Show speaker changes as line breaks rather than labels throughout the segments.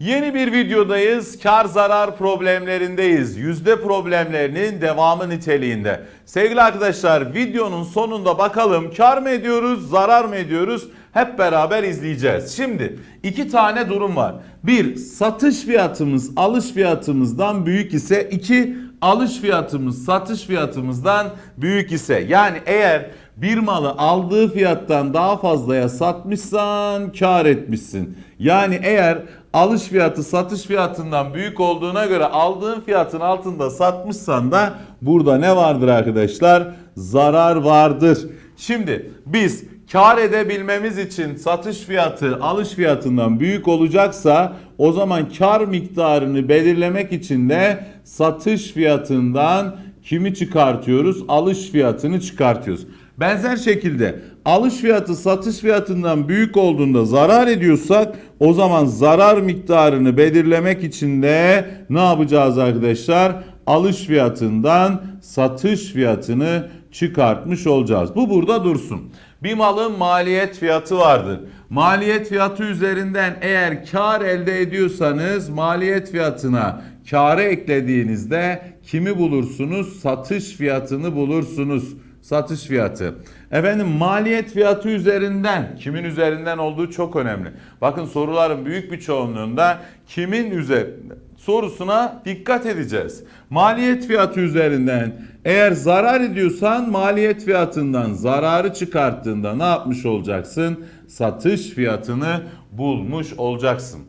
Yeni bir videodayız. Kar zarar problemlerindeyiz. Yüzde problemlerinin devamı niteliğinde. Sevgili arkadaşlar videonun sonunda bakalım kar mı ediyoruz, zarar mı ediyoruz? Hep beraber izleyeceğiz. Şimdi iki tane durum var. Bir, satış fiyatımız alış fiyatımızdan büyük ise iki, alış fiyatımız satış fiyatımızdan büyük ise yani eğer bir malı aldığı fiyattan daha fazlaya satmışsan kar etmişsin. Yani eğer alış fiyatı satış fiyatından büyük olduğuna göre aldığın fiyatın altında satmışsan da burada ne vardır arkadaşlar? Zarar vardır. Şimdi biz kar edebilmemiz için satış fiyatı alış fiyatından büyük olacaksa o zaman kar miktarını belirlemek için de satış fiyatından kimi çıkartıyoruz? Alış fiyatını çıkartıyoruz. Benzer şekilde alış fiyatı satış fiyatından büyük olduğunda zarar ediyorsak o zaman zarar miktarını belirlemek için de ne yapacağız arkadaşlar? Alış fiyatından satış fiyatını çıkartmış olacağız. Bu burada dursun. Bir malın maliyet fiyatı vardır. Maliyet fiyatı üzerinden eğer kar elde ediyorsanız maliyet fiyatına karı eklediğinizde kimi bulursunuz? Satış fiyatını bulursunuz. Satış fiyatı. Efendim maliyet fiyatı üzerinden kimin üzerinden olduğu çok önemli. Bakın soruların büyük bir çoğunluğunda kimin üzerinde sorusuna dikkat edeceğiz. Maliyet fiyatı üzerinden eğer zarar ediyorsan maliyet fiyatından zararı çıkarttığında ne yapmış olacaksın? Satış fiyatını bulmuş olacaksın.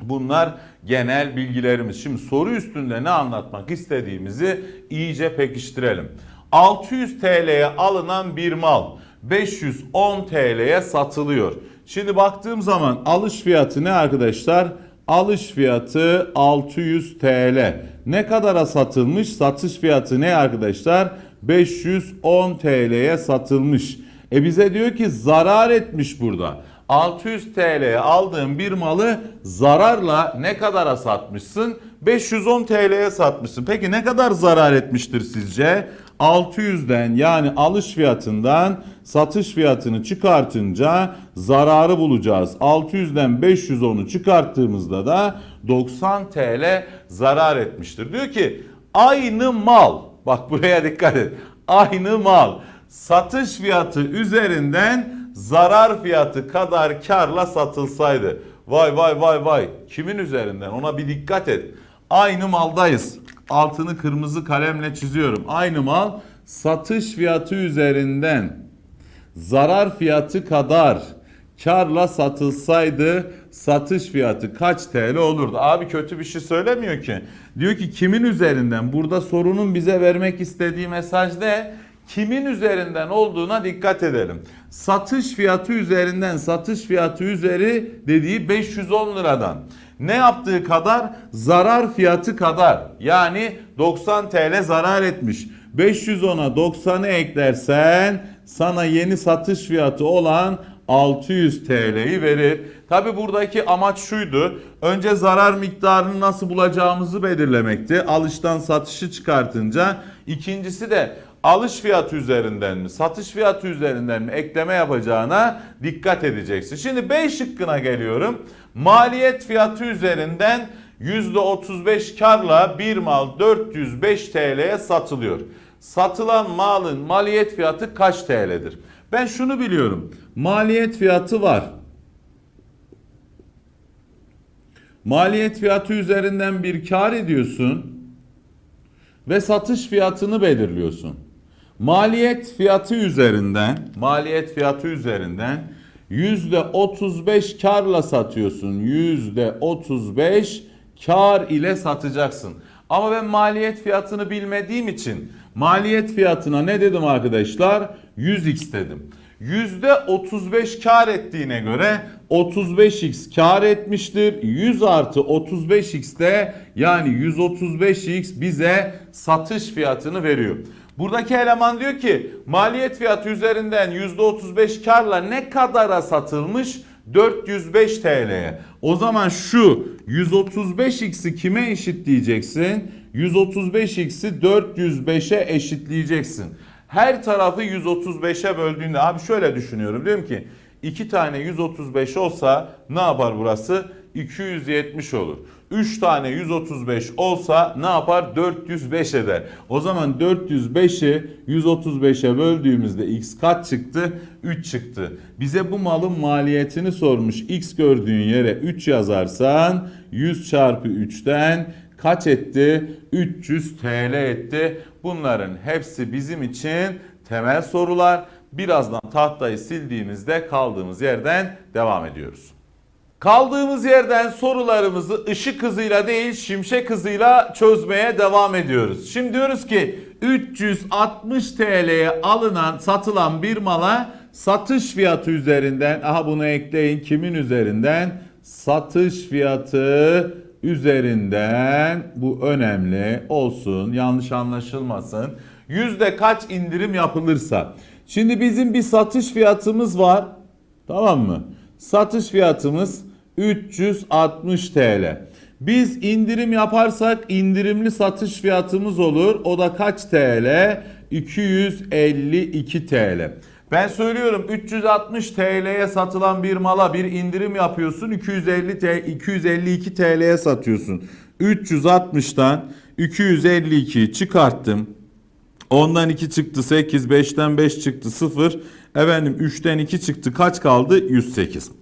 Bunlar genel bilgilerimiz. Şimdi soru üstünde ne anlatmak istediğimizi iyice pekiştirelim. 600 TL'ye alınan bir mal 510 TL'ye satılıyor. Şimdi baktığım zaman alış fiyatı ne arkadaşlar? Alış fiyatı 600 TL. Ne kadara satılmış? Satış fiyatı ne arkadaşlar? 510 TL'ye satılmış. E bize diyor ki zarar etmiş burada. 600 TL'ye aldığın bir malı zararla ne kadara satmışsın? 510 TL'ye satmışsın. Peki ne kadar zarar etmiştir sizce? 600'den yani alış fiyatından satış fiyatını çıkartınca zararı bulacağız. 600'den 510'u çıkarttığımızda da 90 TL zarar etmiştir. Diyor ki aynı mal bak buraya dikkat et. Aynı mal satış fiyatı üzerinden zarar fiyatı kadar karla satılsaydı. Vay vay vay vay. Kimin üzerinden? Ona bir dikkat et. Aynı maldayız. Altını kırmızı kalemle çiziyorum. Aynı mal satış fiyatı üzerinden zarar fiyatı kadar karla satılsaydı satış fiyatı kaç TL olurdu? Abi kötü bir şey söylemiyor ki. Diyor ki kimin üzerinden? Burada sorunun bize vermek istediği mesaj ne? Kimin üzerinden olduğuna dikkat edelim. Satış fiyatı üzerinden satış fiyatı üzeri dediği 510 liradan. Ne yaptığı kadar? Zarar fiyatı kadar. Yani 90 TL zarar etmiş. 510'a 90'ı eklersen sana yeni satış fiyatı olan 600 TL'yi verir. Tabi buradaki amaç şuydu. Önce zarar miktarını nasıl bulacağımızı belirlemekti. Alıştan satışı çıkartınca. ikincisi de alış fiyatı üzerinden mi, satış fiyatı üzerinden mi ekleme yapacağına dikkat edeceksin. Şimdi B şıkkına geliyorum. Maliyet fiyatı üzerinden %35 karla bir mal 405 TL'ye satılıyor. Satılan malın maliyet fiyatı kaç TL'dir? Ben şunu biliyorum. Maliyet fiyatı var. Maliyet fiyatı üzerinden bir kar ediyorsun ve satış fiyatını belirliyorsun. Maliyet fiyatı üzerinden, maliyet fiyatı üzerinden yüzde 35 karla satıyorsun. Yüzde 35 kar ile satacaksın. Ama ben maliyet fiyatını bilmediğim için maliyet fiyatına ne dedim arkadaşlar? 100x dedim. Yüzde 35 kar ettiğine göre 35x kar etmiştir. 100 artı 35x de yani 135x bize satış fiyatını veriyor. Buradaki eleman diyor ki maliyet fiyatı üzerinden %35 karla ne kadara satılmış? 405 TL'ye. O zaman şu 135x'i kime eşitleyeceksin? 135x'i 405'e eşitleyeceksin. Her tarafı 135'e böldüğünde abi şöyle düşünüyorum. Diyorum ki iki tane 135 olsa ne yapar burası? 270 olur. 3 tane 135 olsa ne yapar? 405 eder. O zaman 405'i 135'e böldüğümüzde x kaç çıktı? 3 çıktı. Bize bu malın maliyetini sormuş. X gördüğün yere 3 yazarsan 100 çarpı 3'ten kaç etti? 300 TL etti. Bunların hepsi bizim için temel sorular. Birazdan tahtayı sildiğimizde kaldığımız yerden devam ediyoruz. Kaldığımız yerden sorularımızı ışık hızıyla değil şimşek hızıyla çözmeye devam ediyoruz. Şimdi diyoruz ki 360 TL'ye alınan satılan bir mala satış fiyatı üzerinden aha bunu ekleyin kimin üzerinden satış fiyatı üzerinden bu önemli olsun yanlış anlaşılmasın. Yüzde kaç indirim yapılırsa. Şimdi bizim bir satış fiyatımız var. Tamam mı? Satış fiyatımız 360 TL. Biz indirim yaparsak indirimli satış fiyatımız olur. O da kaç TL? 252 TL. Ben söylüyorum 360 TL'ye satılan bir mala bir indirim yapıyorsun. 250 T 252 TL'ye satıyorsun. 360'tan 252 çıkarttım. Ondan 2 çıktı 8, 5'ten 5 çıktı 0. Efendim 3'ten 2 çıktı kaç kaldı? 108.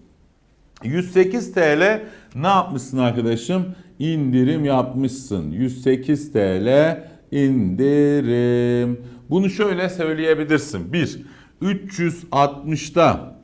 108 TL ne yapmışsın arkadaşım? İndirim yapmışsın. 108 TL indirim. Bunu şöyle söyleyebilirsin. 1. 360'da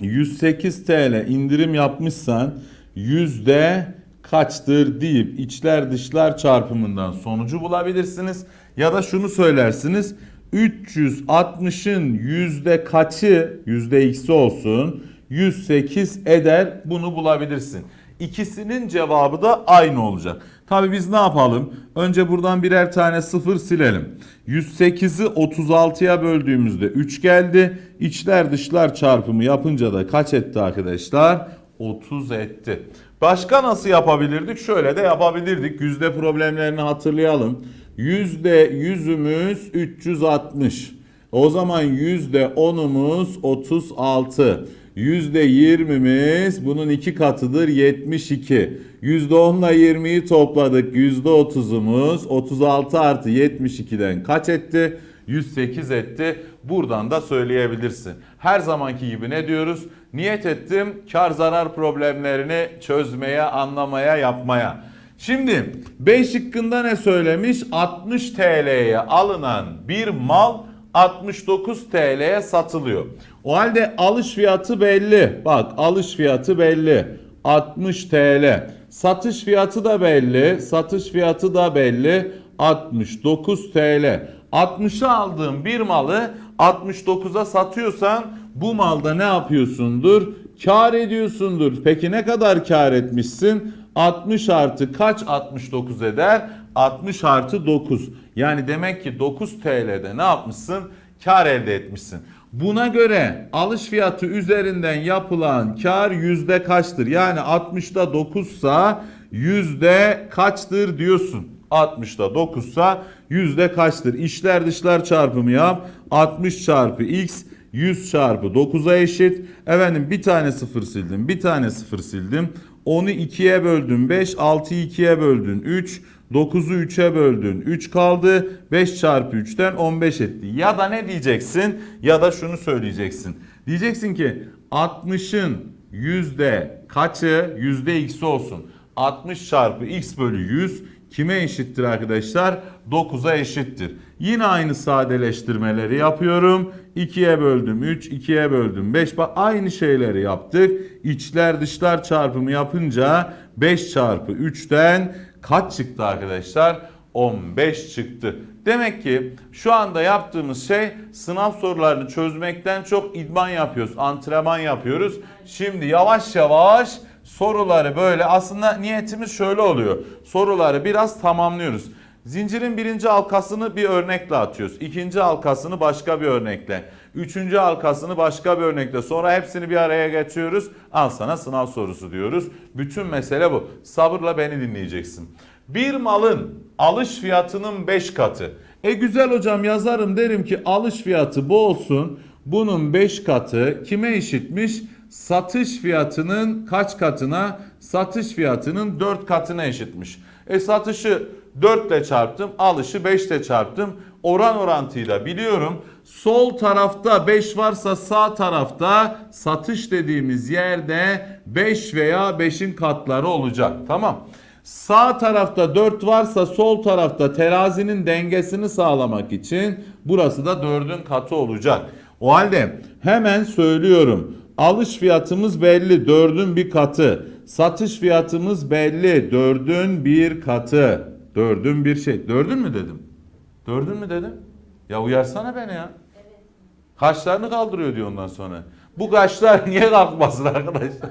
108 TL indirim yapmışsan yüzde kaçtır deyip içler dışlar çarpımından sonucu bulabilirsiniz. Ya da şunu söylersiniz 360'ın yüzde kaçı yüzde x'i olsun 108 eder bunu bulabilirsin. İkisinin cevabı da aynı olacak. Tabi biz ne yapalım? Önce buradan birer tane sıfır silelim. 108'i 36'ya böldüğümüzde 3 geldi. İçler dışlar çarpımı yapınca da kaç etti arkadaşlar? 30 etti. Başka nasıl yapabilirdik? Şöyle de yapabilirdik. Yüzde problemlerini hatırlayalım. Yüzde yüzümüz 360. O zaman yüzde onumuz 36. Yüzde yirmimiz bunun iki katıdır 72. Yüzde onla 20'yi topladık. Yüzde otuzumuz 36 artı 72'den kaç etti? 108 etti. Buradan da söyleyebilirsin. Her zamanki gibi ne diyoruz? Niyet ettim kar zarar problemlerini çözmeye, anlamaya, yapmaya. Şimdi B şıkkında ne söylemiş? 60 TL'ye alınan bir mal 69 TL'ye satılıyor. O halde alış fiyatı belli. Bak alış fiyatı belli. 60 TL. Satış fiyatı da belli. Satış fiyatı da belli. 69 TL. 60'a aldığın bir malı 69'a satıyorsan bu malda ne yapıyorsundur? Kar ediyorsundur. Peki ne kadar kar etmişsin? 60 artı kaç 69 eder? 60 artı 9. Yani demek ki 9 TL'de ne yapmışsın? Kar elde etmişsin. Buna göre alış fiyatı üzerinden yapılan kar yüzde kaçtır? Yani 60'da 9 sa yüzde kaçtır diyorsun. 60'da 9 sa yüzde kaçtır? İşler dışlar çarpımı yap. 60 çarpı x 100 çarpı 9'a eşit. Efendim bir tane sıfır sildim. Bir tane sıfır sildim. 10'u 2'ye böldün 5. 6'yı 2'ye böldün 3. 9'u 3'e böldün 3 kaldı. 5 çarpı 3'ten 15 etti. Ya da ne diyeceksin? Ya da şunu söyleyeceksin. Diyeceksin ki 60'ın yüzde kaçı yüzde x'i olsun. 60 çarpı x bölü 100 kime eşittir arkadaşlar? 9'a eşittir. Yine aynı sadeleştirmeleri yapıyorum. 2'ye böldüm 3, 2'ye böldüm 5. Bak aynı şeyleri yaptık. İçler dışlar çarpımı yapınca 5 çarpı 3'ten kaç çıktı arkadaşlar? 15 çıktı. Demek ki şu anda yaptığımız şey sınav sorularını çözmekten çok idman yapıyoruz, antrenman yapıyoruz. Şimdi yavaş yavaş soruları böyle aslında niyetimiz şöyle oluyor. Soruları biraz tamamlıyoruz. Zincirin birinci halkasını bir örnekle atıyoruz. İkinci halkasını başka bir örnekle. Üçüncü halkasını başka bir örnekle. Sonra hepsini bir araya getiriyoruz. Al sana sınav sorusu diyoruz. Bütün mesele bu. Sabırla beni dinleyeceksin. Bir malın alış fiyatının 5 katı. E güzel hocam yazarım derim ki alış fiyatı bu olsun. Bunun 5 katı kime eşitmiş? satış fiyatının kaç katına? Satış fiyatının 4 katına eşitmiş. E satışı 4 ile çarptım, alışı 5 ile çarptım. Oran orantıyı da biliyorum. Sol tarafta 5 varsa sağ tarafta satış dediğimiz yerde 5 veya 5'in katları olacak. Tamam. Sağ tarafta 4 varsa sol tarafta terazinin dengesini sağlamak için burası da 4'ün katı olacak. O halde hemen söylüyorum. Alış fiyatımız belli 4'ün bir katı. Satış fiyatımız belli 4'ün bir katı. 4'ün bir şey. 4'ün mü dedim? 4'ün mü dedim? Ya uyarsana beni ya. Kaşlarını kaldırıyor diyor ondan sonra. Bu kaşlar niye kalkmasın arkadaşlar?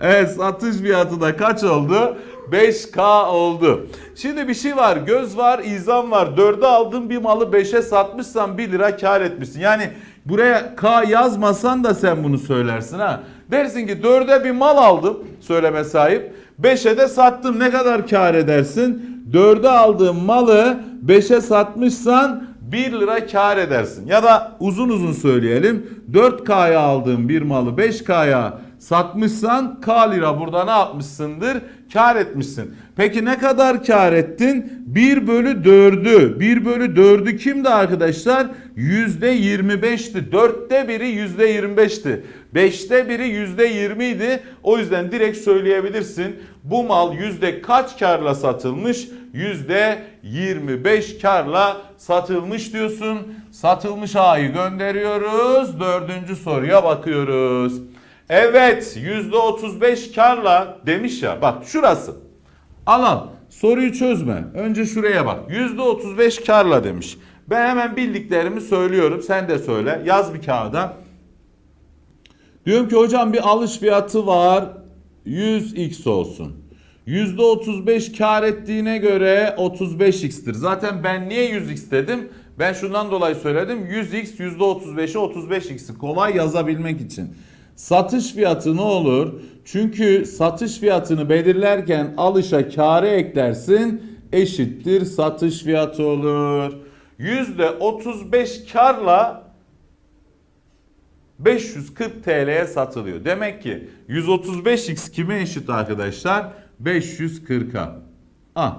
Evet satış fiyatı da kaç oldu? 5K oldu. Şimdi bir şey var. Göz var, izan var. 4'e aldığın bir malı 5'e satmışsan 1 lira kar etmişsin. Yani buraya K yazmasan da sen bunu söylersin ha. Dersin ki 4'e bir mal aldım söyleme sahip. 5'e de sattım. Ne kadar kar edersin? 4'e aldığın malı 5'e satmışsan 1 lira kar edersin. Ya da uzun uzun söyleyelim. 4K'ya aldığın bir malı 5K'ya satmışsan K lira burada ne yapmışsındır? Kar etmişsin. Peki ne kadar kar ettin? 1 bölü 4'ü. 1 bölü 4'ü kimdi arkadaşlar? %25'ti. 4'te biri %25'ti. 5'te biri %20 idi. O yüzden direkt söyleyebilirsin. Bu mal yüzde kaç karla satılmış? Yüzde 25 karla satılmış diyorsun. Satılmış A'yı gönderiyoruz. Dördüncü soruya bakıyoruz. Evet yüzde 35 karla demiş ya bak şurası. Al al soruyu çözme. Önce şuraya bak. Yüzde 35 karla demiş. Ben hemen bildiklerimi söylüyorum. Sen de söyle. Yaz bir kağıda. Diyorum ki hocam bir alış fiyatı var. 100x olsun. %35 kar ettiğine göre 35x'tir. Zaten ben niye 100x dedim? Ben şundan dolayı söyledim. 100x %35'i 35x'i kolay yazabilmek için. Satış fiyatı ne olur? Çünkü satış fiyatını belirlerken alışa kârı eklersin eşittir satış fiyatı olur. %35 karla 540 TL'ye satılıyor. Demek ki 135x kime eşit arkadaşlar? 540'a. Ah.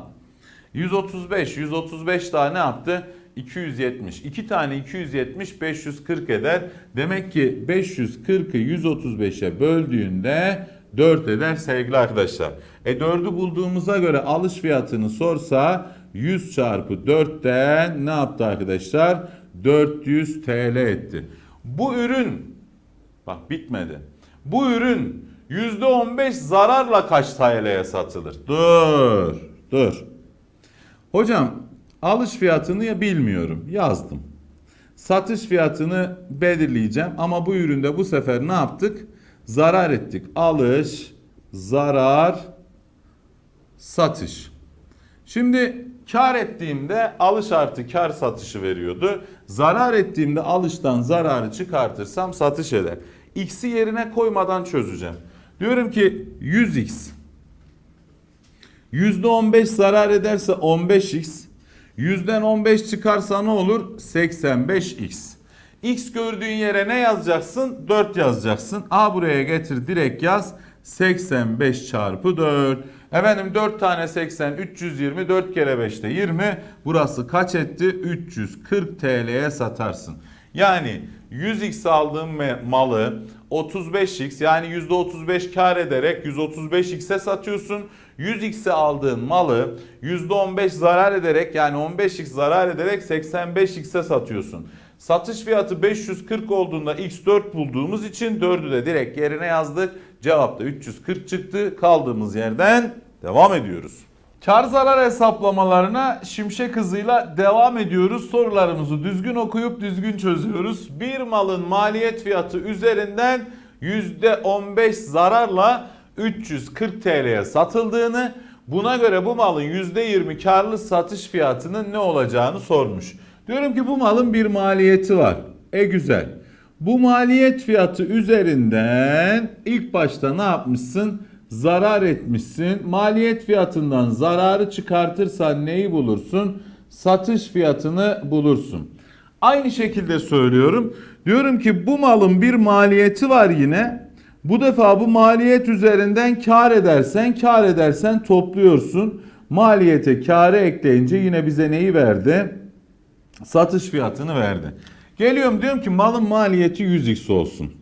135, 135 daha ne yaptı? 270. 2 tane 270 540 eder. Demek ki 540'ı 135'e böldüğünde 4 eder sevgili arkadaşlar. E 4'ü bulduğumuza göre alış fiyatını sorsa 100 çarpı 4'ten ne yaptı arkadaşlar? 400 TL etti. Bu ürün bak bitmedi. Bu ürün %15 zararla kaç TL'ye satılır? Dur, dur. Hocam alış fiyatını ya bilmiyorum yazdım. Satış fiyatını belirleyeceğim ama bu üründe bu sefer ne yaptık? Zarar ettik. Alış, zarar, satış. Şimdi kar ettiğimde alış artı kar satışı veriyordu. Zarar ettiğimde alıştan zararı çıkartırsam satış eder. X'i yerine koymadan çözeceğim. Diyorum ki 100x %15 zarar ederse 15x. Yüzden 15 çıkarsa ne olur? 85x. X gördüğün yere ne yazacaksın? 4 yazacaksın. A buraya getir direkt yaz. 85 çarpı 4. Efendim 4 tane 80 320 4 kere 5 de 20. Burası kaç etti? 340 TL'ye satarsın. Yani 100x aldığın malı 35x yani %35 kar ederek 135x'e satıyorsun. 100x'e aldığın malı %15 zarar ederek yani 15x zarar ederek 85x'e satıyorsun. Satış fiyatı 540 olduğunda x4 bulduğumuz için 4'ü de direkt yerine yazdık. Cevap da 340 çıktı. Kaldığımız yerden devam ediyoruz. Kar zarar hesaplamalarına şimşek hızıyla devam ediyoruz. Sorularımızı düzgün okuyup düzgün çözüyoruz. Bir malın maliyet fiyatı üzerinden %15 zararla 340 TL'ye satıldığını, buna göre bu malın %20 karlı satış fiyatının ne olacağını sormuş. Diyorum ki bu malın bir maliyeti var. E güzel. Bu maliyet fiyatı üzerinden ilk başta ne yapmışsın? Zarar etmişsin. Maliyet fiyatından zararı çıkartırsan neyi bulursun? Satış fiyatını bulursun. Aynı şekilde söylüyorum. Diyorum ki bu malın bir maliyeti var yine. Bu defa bu maliyet üzerinden kar edersen kar edersen topluyorsun. Maliyete kârı ekleyince yine bize neyi verdi? Satış fiyatını verdi. Geliyorum diyorum ki malın maliyeti 100x olsun.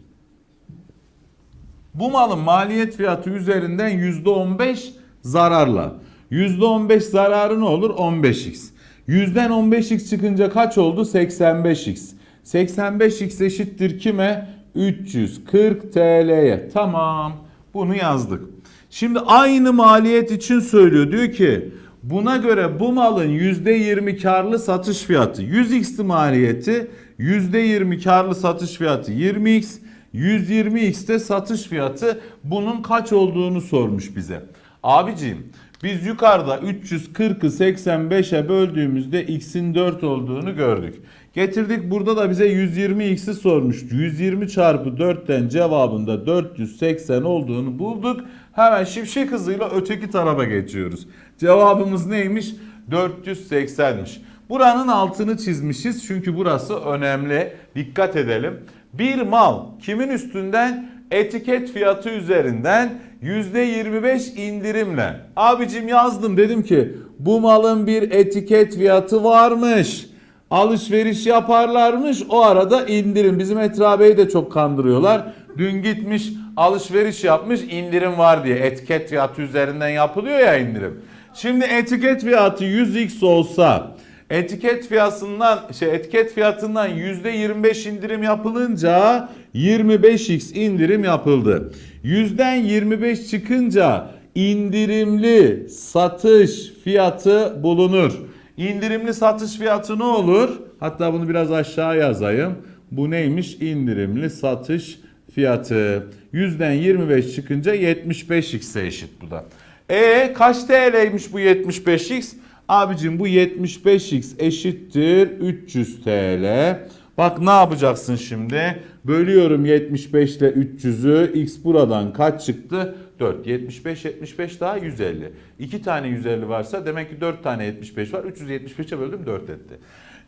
Bu malın maliyet fiyatı üzerinden %15 zararla. %15 zararı ne olur? 15x. Yüzden 15x çıkınca kaç oldu? 85x. 85x eşittir kime? 340 TL'ye. Tamam. Bunu yazdık. Şimdi aynı maliyet için söylüyor. Diyor ki buna göre bu malın %20 karlı satış fiyatı 100x maliyeti %20 karlı satış fiyatı 20x 120x'te satış fiyatı bunun kaç olduğunu sormuş bize. Abiciğim biz yukarıda 340'ı 85'e böldüğümüzde x'in 4 olduğunu gördük. Getirdik burada da bize 120x'i sormuş. 120 çarpı 4'ten cevabında 480 olduğunu bulduk. Hemen şimşek hızıyla öteki tarafa geçiyoruz. Cevabımız neymiş? 480'miş. Buranın altını çizmişiz çünkü burası önemli. Dikkat edelim. Bir mal kimin üstünden? Etiket fiyatı üzerinden %25 indirimle. Abicim yazdım dedim ki bu malın bir etiket fiyatı varmış. Alışveriş yaparlarmış o arada indirim. Bizim Etra Bey de çok kandırıyorlar. Dün gitmiş alışveriş yapmış indirim var diye. Etiket fiyatı üzerinden yapılıyor ya indirim. Şimdi etiket fiyatı 100x olsa etiket fiyatından şey etiket fiyatından %25 indirim yapılınca 25x indirim yapıldı. Yüzden 25 çıkınca indirimli satış fiyatı bulunur. İndirimli satış fiyatı ne olur? Hatta bunu biraz aşağı yazayım. Bu neymiş? İndirimli satış fiyatı. Yüzden 25 çıkınca 75x'e eşit bu da. E kaç TL'ymiş bu 75x? Abicim bu 75x eşittir 300 TL. Bak ne yapacaksın şimdi? Bölüyorum 75 ile 300'ü. X buradan kaç çıktı? 4. 75, 75 daha 150. 2 tane 150 varsa demek ki 4 tane 75 var. 375'e böldüm 4 etti.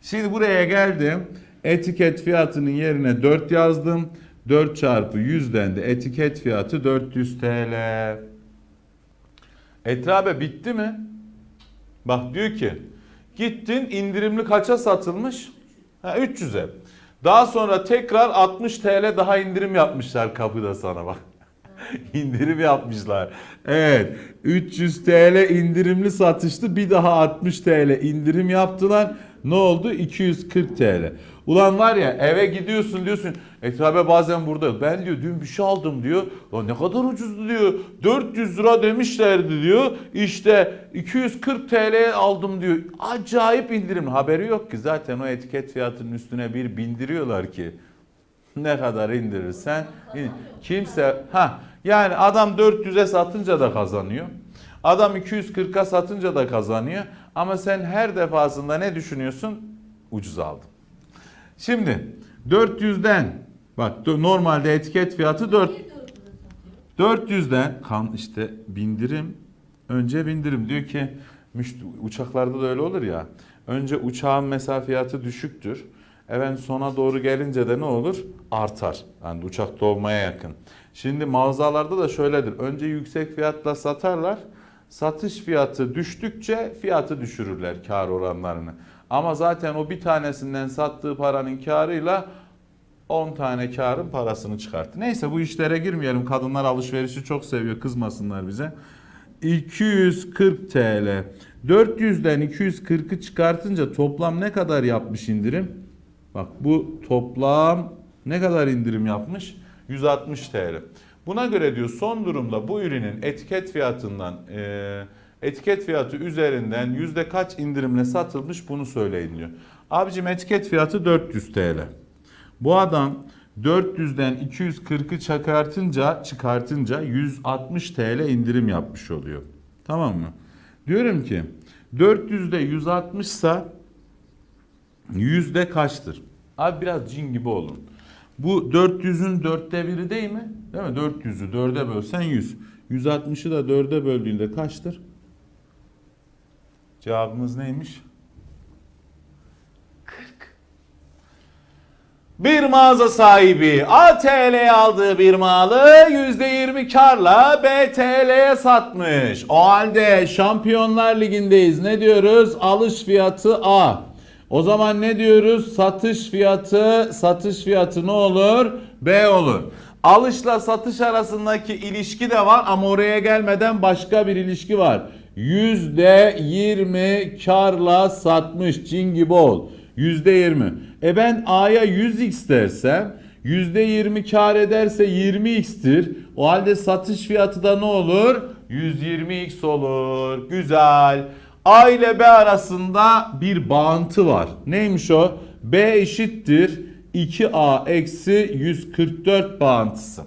Şimdi buraya geldim. Etiket fiyatının yerine 4 yazdım. 4 çarpı 100'den de etiket fiyatı 400 TL. Etrabe bitti mi? Bak diyor ki gittin indirimli kaça satılmış? Ha 300'e. Daha sonra tekrar 60 TL daha indirim yapmışlar kapıda sana bak. indirim yapmışlar. Evet 300 TL indirimli satıştı bir daha 60 TL indirim yaptılar. Ne oldu? 240 TL. Ulan var ya eve gidiyorsun diyorsun Etrabe bazen burada ben diyor dün bir şey aldım diyor. Lan ne kadar ucuzdu diyor. 400 lira demişlerdi diyor. İşte 240 TL aldım diyor. Acayip indirim. Haberi yok ki zaten o etiket fiyatının üstüne bir bindiriyorlar ki. Ne kadar indirirsen in- kimse ha yani adam 400'e satınca da kazanıyor. Adam 240'a satınca da kazanıyor. Ama sen her defasında ne düşünüyorsun? Ucuz aldım. Şimdi 400'den bak normalde etiket fiyatı 4 400'den kan işte bindirim önce bindirim diyor ki uçaklarda da öyle olur ya. Önce uçağın mesafiyatı düşüktür. Evet sona doğru gelince de ne olur? Artar. Yani uçak dolmaya yakın. Şimdi mağazalarda da şöyledir. Önce yüksek fiyatla satarlar. Satış fiyatı düştükçe fiyatı düşürürler kar oranlarını. Ama zaten o bir tanesinden sattığı paranın karıyla 10 tane karın parasını çıkarttı. Neyse bu işlere girmeyelim. Kadınlar alışverişi çok seviyor. Kızmasınlar bize. 240 TL. 400'den 240'ı çıkartınca toplam ne kadar yapmış indirim? Bak bu toplam ne kadar indirim yapmış? 160 TL. Buna göre diyor son durumda bu ürünün etiket fiyatından e, etiket fiyatı üzerinden yüzde kaç indirimle satılmış bunu söyleyin diyor. Abicim etiket fiyatı 400 TL. Bu adam 400'den 240'ı çıkartınca çıkartınca 160 TL indirim yapmış oluyor. Tamam mı? Diyorum ki 400'de 160 sa yüzde kaçtır? Abi biraz cin gibi olun. Bu 400'ün dörtte biri değil mi? Değil mi? 400'ü dörde bölsen 100. 160'ı da dörde böldüğünde kaçtır? Cevabımız neymiş? 40. Bir mağaza sahibi ATL'ye aldığı bir malı %20 karla BTL'ye satmış. O halde Şampiyonlar Ligi'ndeyiz. Ne diyoruz? Alış fiyatı A. O zaman ne diyoruz? Satış fiyatı, satış fiyatı ne olur? B olur. Alışla satış arasındaki ilişki de var ama oraya gelmeden başka bir ilişki var. %20 karla satmış cin gibi ol. %20. E ben A'ya 100x dersem %20 kar ederse 20x'tir. O halde satış fiyatı da ne olur? 120x olur. Güzel. A ile B arasında bir bağıntı var. Neymiş o? B eşittir 2A eksi 144 bağıntısı.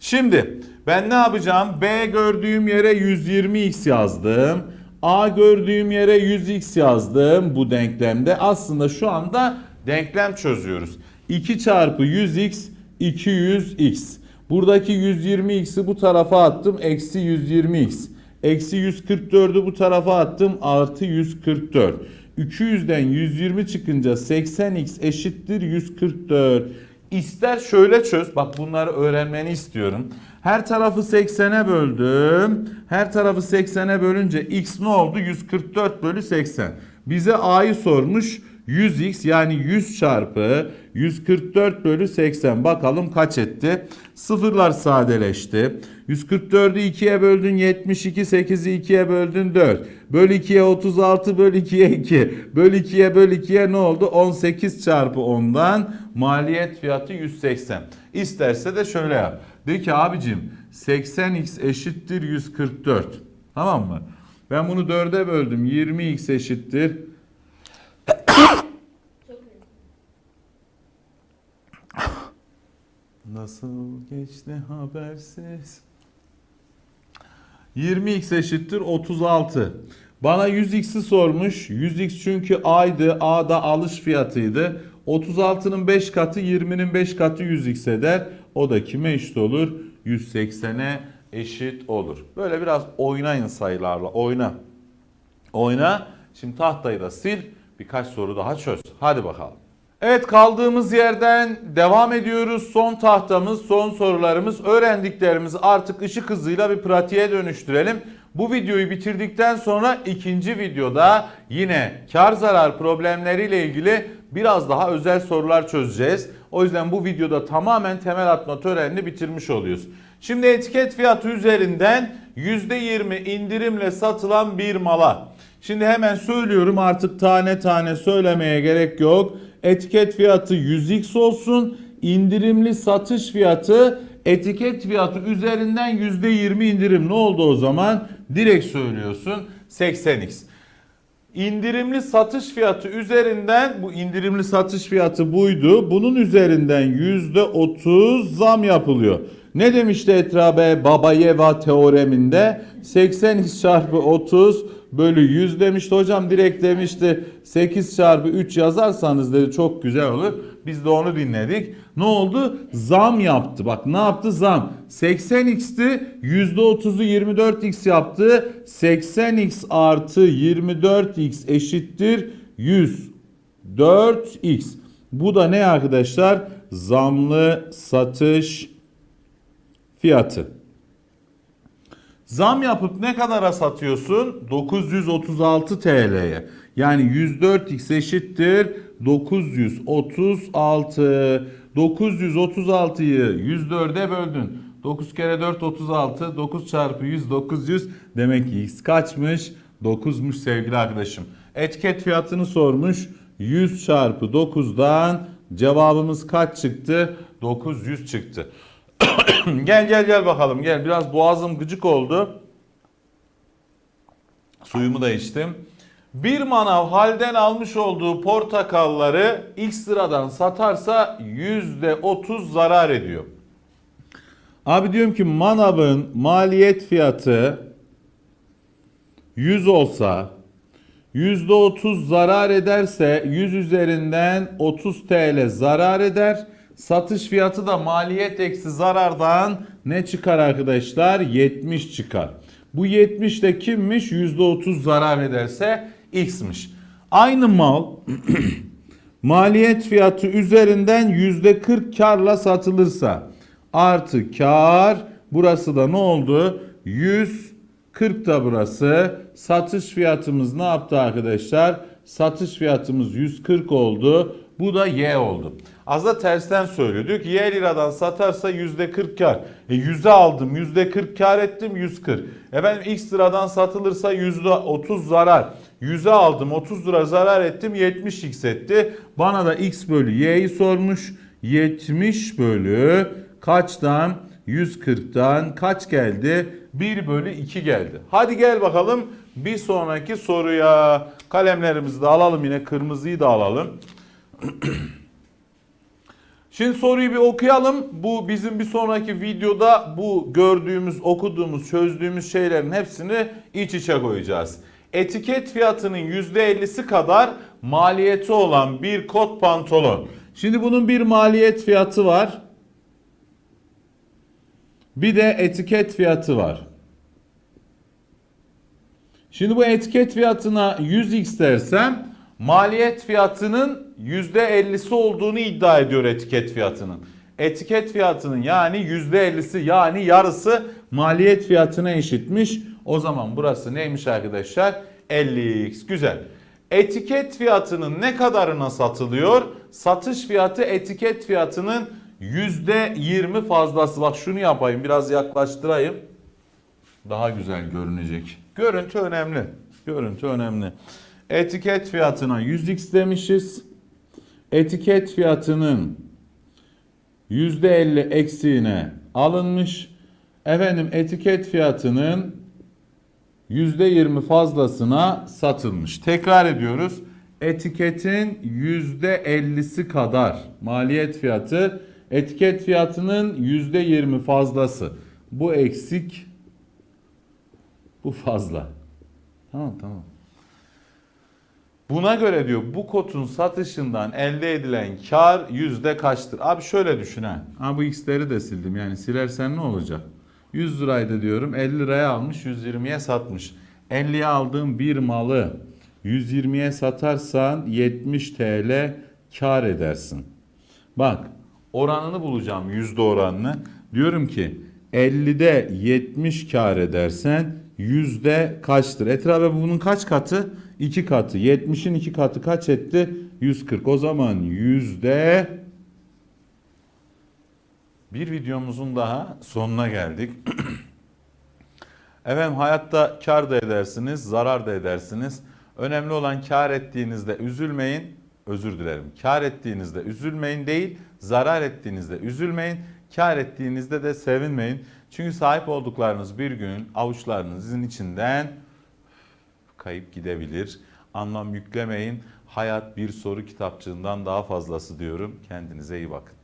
Şimdi ben ne yapacağım? B gördüğüm yere 120x yazdım. A gördüğüm yere 100x yazdım bu denklemde. Aslında şu anda denklem çözüyoruz. 2 çarpı 100x 200x. Buradaki 120x'i bu tarafa attım. Eksi 120x. Eksi 144'ü bu tarafa attım. Artı 144. 200'den 120 çıkınca 80x eşittir 144. İster şöyle çöz. Bak bunları öğrenmeni istiyorum. Her tarafı 80'e böldüm. Her tarafı 80'e bölünce x ne oldu? 144 bölü 80. Bize a'yı sormuş. 100x yani 100 çarpı 144 bölü 80. Bakalım kaç etti? Sıfırlar sadeleşti. 144'ü 2'ye böldün 72, 8'i 2'ye böldün 4. Böl 2'ye 36, böl 2'ye 2. Böl 2'ye böl 2'ye ne oldu? 18 çarpı 10'dan maliyet fiyatı 180. İsterse de şöyle yap. De ki abicim 80x eşittir 144. Tamam mı? Ben bunu 4'e böldüm. 20x eşittir Nasıl geçti habersiz? 20x eşittir 36. Bana 100x'i sormuş. 100x çünkü A'ydı. A'da alış fiyatıydı. 36'nın 5 katı 20'nin 5 katı 100x eder. O da kime eşit olur? 180'e eşit olur. Böyle biraz oynayın sayılarla. Oyna. Oyna. Şimdi tahtayı da sil. Birkaç soru daha çöz. Hadi bakalım. Evet kaldığımız yerden devam ediyoruz. Son tahtamız, son sorularımız, öğrendiklerimizi artık ışık hızıyla bir pratiğe dönüştürelim. Bu videoyu bitirdikten sonra ikinci videoda yine kar zarar problemleriyle ilgili biraz daha özel sorular çözeceğiz. O yüzden bu videoda tamamen temel atma törenini bitirmiş oluyoruz. Şimdi etiket fiyatı üzerinden %20 indirimle satılan bir mala. Şimdi hemen söylüyorum artık tane tane söylemeye gerek yok. Etiket fiyatı 100x olsun. İndirimli satış fiyatı etiket fiyatı üzerinden %20 indirim. Ne oldu o zaman? Direkt söylüyorsun 80x. İndirimli satış fiyatı üzerinden bu indirimli satış fiyatı buydu. Bunun üzerinden %30 zam yapılıyor. Ne demişti Etrabe Babayeva teoreminde? 80x çarpı 30 bölü 100 demişti. Hocam direkt demişti 8 çarpı 3 yazarsanız dedi çok güzel olur. Biz de onu dinledik. Ne oldu? Zam yaptı. Bak ne yaptı? Zam. 80x'ti. %30'u 24x yaptı. 80x artı 24x eşittir 104x. Bu da ne arkadaşlar? Zamlı satış fiyatı. Zam yapıp ne kadara satıyorsun? 936 TL'ye. Yani 104x eşittir 936. 936'yı 104'e böldün. 9 kere 4 36. 9 çarpı 100 900. Demek ki x kaçmış? 9'muş sevgili arkadaşım. Etiket fiyatını sormuş. 100 çarpı 9'dan cevabımız kaç çıktı? 900 çıktı. gel gel gel bakalım gel. Biraz boğazım gıcık oldu. Suyumu da içtim. Bir manav halden almış olduğu portakalları ilk sıradan satarsa %30 zarar ediyor. Abi diyorum ki manavın maliyet fiyatı 100 olsa %30 zarar ederse 100 üzerinden 30 TL zarar eder. Satış fiyatı da maliyet eksi zarardan ne çıkar arkadaşlar? 70 çıkar. Bu 70 de kimmiş? %30 zarar ederse X'miş. Aynı mal maliyet fiyatı üzerinden %40 karla satılırsa artı kar burası da ne oldu? 140 da burası. Satış fiyatımız ne yaptı arkadaşlar? Satış fiyatımız 140 oldu. Bu da Y oldu. Az da tersten söylüyor. Diyor ki Y liradan satarsa %40 kar. E 100'e aldım %40 kar ettim 140. Efendim X liradan satılırsa %30 zarar. 100'e aldım 30 lira zarar ettim 70 X etti. Bana da X bölü Y'yi sormuş. 70 bölü kaçtan? 140'tan kaç geldi? 1 bölü 2 geldi. Hadi gel bakalım bir sonraki soruya. Kalemlerimizi de alalım yine kırmızıyı da alalım. Şimdi soruyu bir okuyalım. Bu bizim bir sonraki videoda bu gördüğümüz, okuduğumuz, çözdüğümüz şeylerin hepsini iç içe koyacağız. Etiket fiyatının %50'si kadar maliyeti olan bir kot pantolon. Şimdi bunun bir maliyet fiyatı var. Bir de etiket fiyatı var. Şimdi bu etiket fiyatına 100x dersem maliyet fiyatının %50'si olduğunu iddia ediyor etiket fiyatının. Etiket fiyatının yani %50'si yani yarısı maliyet fiyatına eşitmiş. O zaman burası neymiş arkadaşlar? 50x. Güzel. Etiket fiyatının ne kadarına satılıyor? Satış fiyatı etiket fiyatının %20 fazlası. Bak şunu yapayım biraz yaklaştırayım. Daha güzel görünecek. Görüntü önemli. Görüntü önemli. Etiket fiyatına 100x demişiz. Etiket fiyatının %50 eksiğine alınmış. Efendim etiket fiyatının %20 fazlasına satılmış. Tekrar ediyoruz. Etiketin %50'si kadar maliyet fiyatı etiket fiyatının %20 fazlası. Bu eksik bu fazla. Tamam tamam. Buna göre diyor bu kotun satışından elde edilen kar yüzde kaçtır? Abi şöyle düşün ha. Ha bu x'leri de sildim yani silersen ne olacak? 100 liraydı diyorum 50 liraya almış 120'ye satmış. 50'ye aldığım bir malı 120'ye satarsan 70 TL kar edersin. Bak oranını bulacağım yüzde oranını. Diyorum ki 50'de 70 kar edersen yüzde kaçtır? Etrafı bunun kaç katı? 2 katı. 70'in 2 katı kaç etti? 140. O zaman yüzde bir videomuzun daha sonuna geldik. Efendim hayatta kar da edersiniz, zarar da edersiniz. Önemli olan kar ettiğinizde üzülmeyin, özür dilerim. Kar ettiğinizde üzülmeyin değil, zarar ettiğinizde üzülmeyin. Kar ettiğinizde de sevinmeyin. Çünkü sahip olduklarınız bir gün avuçlarınızın içinden kayıp gidebilir. Anlam yüklemeyin. Hayat bir soru kitapçığından daha fazlası diyorum. Kendinize iyi bakın.